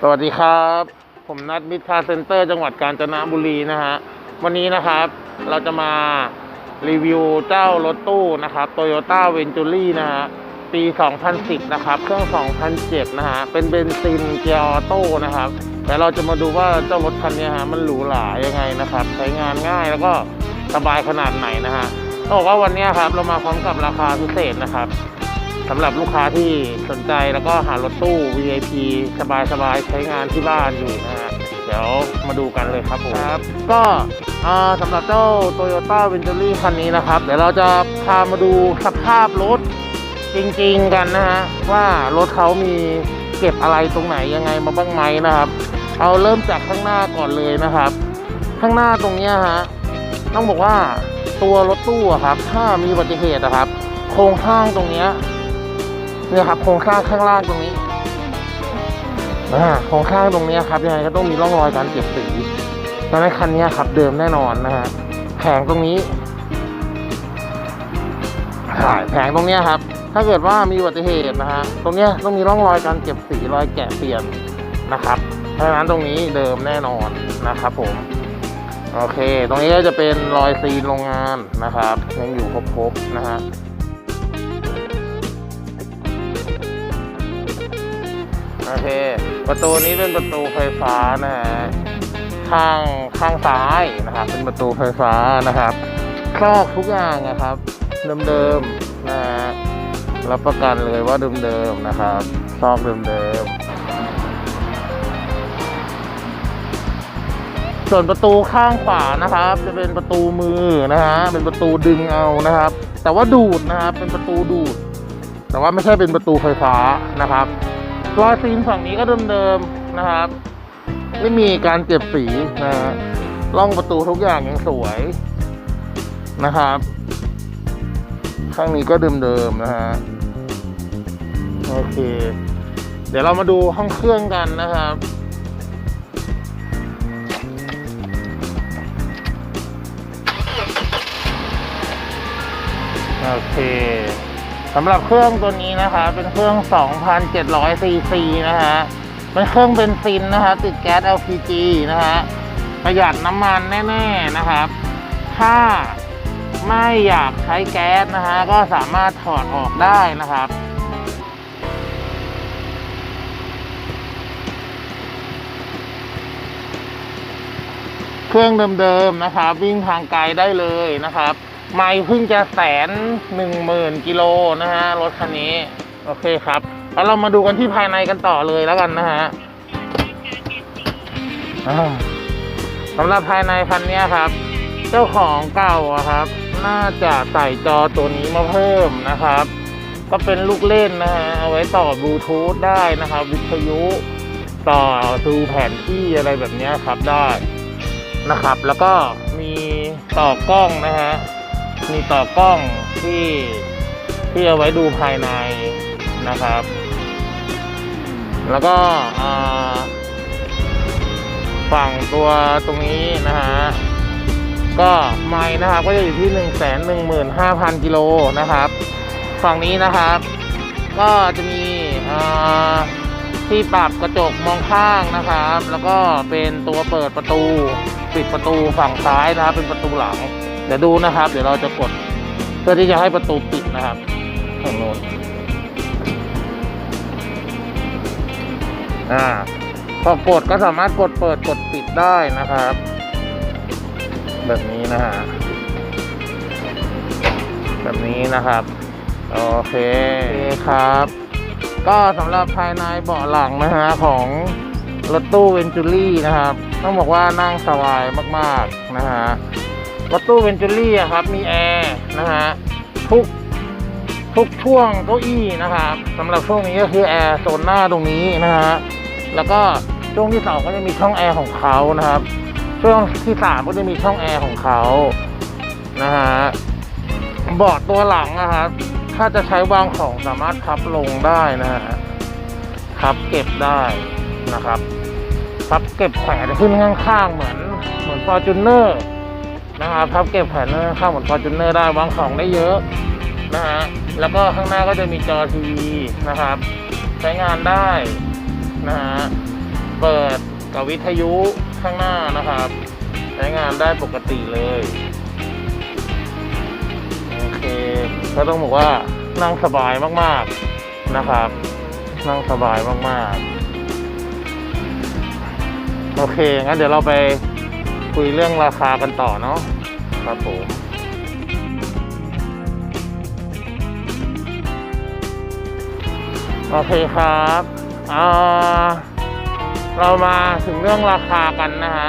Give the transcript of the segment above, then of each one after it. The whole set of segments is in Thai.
สวัสดีครับ ผมนัดมิตรคาเซ็นเตอร์จังหวัดกาญจนบุรีนะฮะ วันนี้นะครับเราจะมารีวิวเจ้ารถตู้นะครับ Toyota Venturi นะฮะ ปี 2010 นะครับ เครื่อง 2007 นะฮะ เป็นเบนซินเกียร์ออโต้นะครับ แต่เราจะมาดูว่าเจ้ารถคันนี้ฮะมันหรูหรายังไงนะครับ ใช้งานง่ายแล้วก็สบายขนาดไหนนะฮะต้องบอกว่าวันนี้ครับเรามาพร้อมกับราคาพิเศษนะครับ สำหรับลูกค้าที่สนใจแล้วก็หารถตู้ VIP สบายๆใช้งานที่บ้านอยู่นะฮะเดี๋ยวมาดูกันเลยครับผมครับ ก็อ่าสำหรับเจ้า Toyota Ventury คันนี้นะครับ เดี๋ยวเราจะพามาดูสภาพรถจริงๆกันนะฮะว่ารถเขามีเก็บอะไรตรงไหนยังไงมาบ้างไหมนะครับ เอาเริ่มจากข้างหน้าก่อนเลยนะครับ ข้างหน้าตรงเนี้ยฮะต้องบอกว่าตัวรถตู้อะครับถ้ามีอุบัติเหตุนะครับ โครงสร้างตรงเนี้ย เนี่ยครับโครงสร้างข้างล่างตรงนี้อ่าโครงสร้างตรงนี้ครับยังไงก็ต้องมีร่องรอยการเก็บสีดังนั้นคันนี้ครับเดิมแน่นอนนะฮะแผงตรงนี้ใช่แผงตรงนี้ครับ ถ้าเกิดว่ามีอุบัติเหตุนะฮะตรงนี้ต้องมีร่องรอยการเก็บสีรอยแกะเปลี่ยนนะครับเพราะฉะนั้นตรงนี้เดิมแน่นอนนะครับผมโอเค ตรงนี้ก็จะเป็นรอยซีนโรงงานนะครับ ยังอยู่ครบๆนะฮะ โอเค ประตูนี้เป็นประตูไฟฟ้านะฮะข้างข้างซ้ายนะครับ เป็นประตูไฟฟ้านะครับครอบทุกอย่างนะครับ เดิมๆนะฮะรับประกันเลยว่าเดิมๆนะครับซอกเดิมๆส่วนประตูข้างขวานะครับ จะเป็นประตูมือนะฮะเป็นประตูดึงเอานะครับ แต่ว่าดูดนะครับเป็นประตูดูด แต่ว่าไม่ใช่เป็นประตูไฟฟ้านะครับ รอยซีนฝั่งนี้ก็เดิมๆนะครับ ไม่มีการเก็บสีนะฮะร่องประตูทุกอย่างยังสวยนะครับข้างนี้ก็เดิมๆนะฮะโอเค เดี๋ยวเรามาดูห้องเครื่องกันนะครับโอเค สำหรับเครื่องตัวนี้นะคะ เป็นเครื่อง 2,700ซีซีนะฮะเป็นเครื่องเบนซินนะฮะติดแก๊ส LPG นะฮะประหยัดน้ำมันแน่ๆนะครับ ถ้าไม่อยากใช้แก๊สนะฮะก็สามารถถอดออกได้นะครับเครื่องเดิมๆนะครับ วิ่งทางไกลได้เลยนะครับ ไม่พิ่งจะแสนหนึ่งหมื่นกิโลนะฮะรถคันนี้ โอเคครับ แล้วเรามาดูกันที่ภายในกันต่อเลยแล้วกันนะฮะสำหรับภายในคันนี้ครับ เจ้าของเก่าครับ น่าจะใส่จอตัวนี้มาเพิ่มนะครับ ก็เป็นลูกเล่นนะฮะเอาไว้ต่อบลูทูธได้นะครับ วิทยุต่อดูแผนที่อะไรแบบนี้ครับได้นะครับ แล้วก็มีต่อกล้องนะฮะ มีต่อกล้องที่ที่เอาไว้ดูภายในนะครับ แล้วก็ฝั่งตัวตรงนี้นะฮะก็ไม้นะครับก็จะอยู่ที่หนึ่งแสนหนึ่งหมื่นห้าพันกิโลนะครับ ฝั่งนี้นะครับ ก็จะมีที่ปรับกระจกมองข้างนะครับ แล้วก็เป็นตัวเปิดประตู ปิดประตูฝั่งซ้ายนะครับ เป็นประตูหลัง เดี๋ยวดูนะครับ เดี๋ยวเราจะกด เพื่อที่จะให้ประตูปิดนะครับฝั่งโน้นอ่าพอกดก็สามารถกดเปิดกดปิดได้นะครับ แบบนี้นะฮะแบบนี้นะครับ โอเคครับ ก็สำหรับภายในเบาะหลังนะฮะของรถตู้เวนจูรี่นะครับ ต้องบอกว่านั่งสบายมาก ๆ นะฮะ รถตู้เวนจูรี่ครับ มีแอร์นะฮะทุกทุกช่วงเก้าอี้นะครับสำหรับช่วงนี้ก็คือแอร์โซนหน้าตรงนี้นะฮะแล้วก็ช่วงที่สองก็จะมีช่องแอร์ของเขานะครับ ช่วงที่สามก็จะมีช่องแอร์ของเขานะฮะเบาะตัวหลังนะครับถ้าจะใช้วางของสามารถพับลงได้นะฮะพับเก็บได้นะครับพับเก็บแขวนขึ้นข้างๆเหมือนเหมือนฟอร์จูเนอร์ นะครับพับเก็บแผ่นข้างเหมือนฟอร์จูเนอร์ได้วางของได้เยอะนะฮะแล้วก็ข้างหน้าก็จะมีจอทีวีนะครับ ใช้งานได้นะฮะเปิดกับวิทยุข้างหน้านะครับ ใช้งานได้ปกติเลยโอเคก็ต้องบอกว่านั่งสบายมากๆนะครับ นั่งสบายมากๆ โอเค งั้นเดี๋ยวเราไป คุยเรื่องราคากันต่อเนาะครับผมโอเคครับอ่าเรามาถึงเรื่องราคากันนะฮะ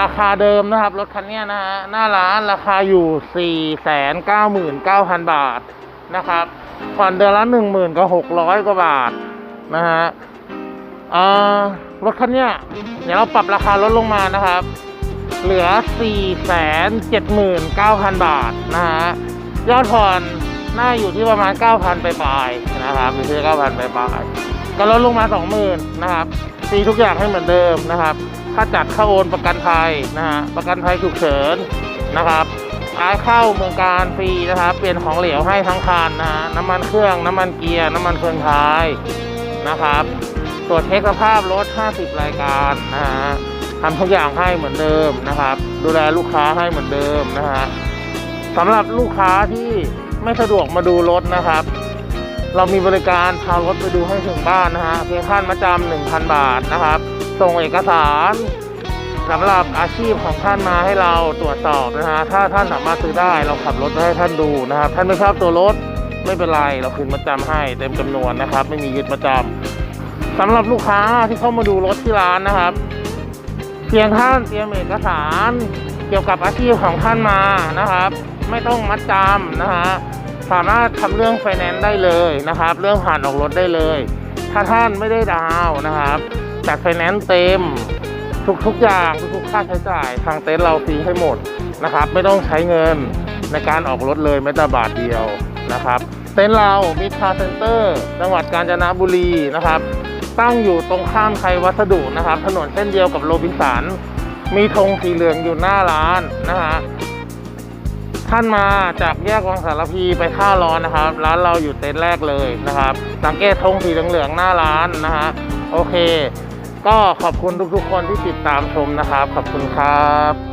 ราคาเดิมนะครับ รถคันนี้นะฮะ หน้าร้านราคาอยู่ 4 9 9 9 0 0 บาทนะครับผ่อนเดือนละ10,000ก็600 กว่าบาทนะฮะอ่ารถคันนี้เดี๋ยวเราปรับราคาลดลงมานะครับ เหลือ 479,000 บาทนะฮะ ยอดผ่อนน่าอยู่ที่ประมาณ 9,000 ไปปลายนะครับอยู่ที่9,000 ไปปลายก็ลดลงมา 20,000 นะครับฟรีทุกอย่างให้เหมือนเดิมนะครับ ค่าจัดค่าโอนประกันภัยนะฮะ ประกันภัยฉุกเฉินนะครับท้ายเข้าเมืองการฟรีนะครับ เปลี่ยนของเหลวให้ทั้งคันนะฮะ น้ำมันเครื่อง น้ำมันเกียร์ น้ำมันเฟืองท้ายนะครับ ตรวจเช็คสภาพรถ 50 รายการนะฮะ ทำทุกอย่างให้เหมือนเดิมนะครับ ดูแลลูกค้าให้เหมือนเดิมนะฮะสำหรับลูกค้าที่ไม่สะดวกมาดูรถนะครับ เรามีบริการพารถไปดูให้ถึงบ้านนะฮะเพียงค่ามาจำ1,000บาทนะครับ ส่งเอกสารสำหรับอาชีพของท่านมาให้เราตรวจสอบนะฮะถ้าท่านสามารถซื้อได้เราขับรถไปให้ท่านดูนะครับ ท่านไม่ชอบตัวรถไม่เป็นไรเราคืนมาจำให้เต็มจำนวนนะครับ ไม่มียึดมาจำสำหรับลูกค้าที่เข้ามาดูรถที่ร้านนะครับ เพียงท่านเตรียมเอกสารเกี่ยวกับอาชีพของท่านมานะครับ ไม่ต้องมัดจำนะฮะสามารถทำเรื่องไฟแนนซ์ได้เลยนะครับ เรื่องผ่านออกรถได้เลย ถ้าท่านไม่ได้ดาวนะครับจัดไฟแนนซ์เต็มทุกๆอย่างทุกค่าใช้จ่ายทางเต็นท์เราฟรีให้หมดนะครับ ไม่ต้องใช้เงินในการออกรถเลยแม้แต่บาทเดียวนะครับ เต็นท์เรามิคาเซ็นเตอร์ จังหวัดกาญจนบุรีนะครับ ตั้งอยู่ตรงข้ามไทยวัสดุนะครับ ถนนเส้นเดียวกับโรบินสัน มีธงสีเหลืองอยู่หน้าร้านนะฮะ ท่านมาจากแยกวังสารพีไปท่าร้อนนะครับ ร้านเราอยู่เต็นท์แรกเลยนะครับ สังเกตธงสีเหลืองๆหน้าร้านนะฮะ โอเค ก็ขอบคุณทุกๆคนที่ติดตามชมนะครับ ขอบคุณครับ